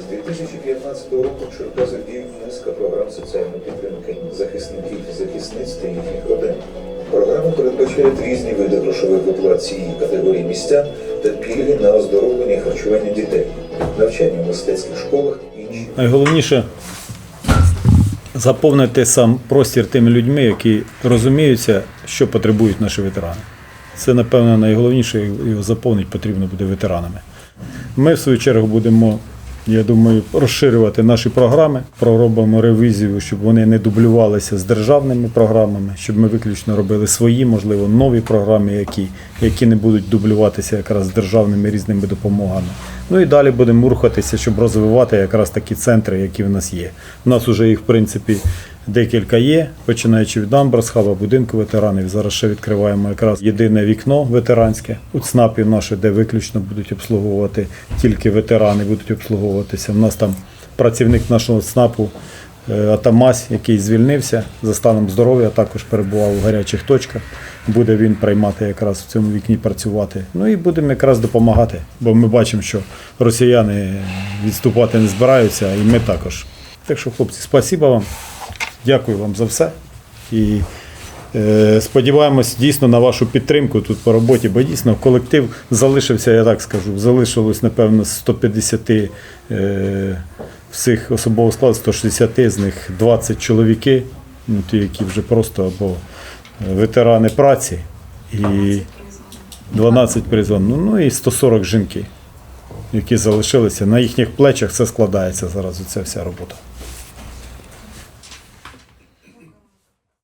З 2015 року в Черкасах низка програм соціальної підтримки захисників захисниць та їхніх родин. Програми передбачають різні види грошових виплат цієї категорії містян та пільги на оздоровлення і харчування дітей, навчання в мистецьких школах і інші. Найголовніше заповнити сам простір тими людьми, які розуміються, що потребують наші ветерани. Це, напевно, найголовніше, його заповнити потрібно буде ветеранами. Ми, в свою чергу, будемо, я думаю, розширювати наші програми, проробимо ревізію, щоб вони не дублювалися з державними програмами, щоб ми виключно робили свої, можливо, нові програми, які, які не будуть дублюватися якраз з державними різними допомогами. Ну і далі будемо рухатися, щоб розвивати якраз такі центри, які в нас є. У нас вже їх, в принципі, декілька є, починаючи від Амбросхаба, будинку ветеранів. Зараз ще відкриваємо якраз єдине вікно ветеранське у ЦНАПі наше, де виключно будуть обслуговувати тільки ветерани, будуть обслуговуватися. У нас там працівник нашого ЦНАПу е, Атамась, який звільнився за станом здоров'я, також перебував у гарячих точках. Буде він приймати якраз в цьому вікні працювати. Ну і будемо якраз допомагати, бо ми бачимо, що росіяни відступати не збираються, і ми також. Так що, хлопці, спасибо вам. Дякую вам за все. І е, сподіваємось дійсно на вашу підтримку тут по роботі, бо дійсно колектив залишився, я так скажу, залишилось, напевно, 150 е, всіх особового складу, 160 з них 20 чоловіки, ну, ті, які вже просто або е, ветерани праці, і 12 призвано, ну і 140 жінки, які залишилися. На їхніх плечах це складається зараз, оця вся робота.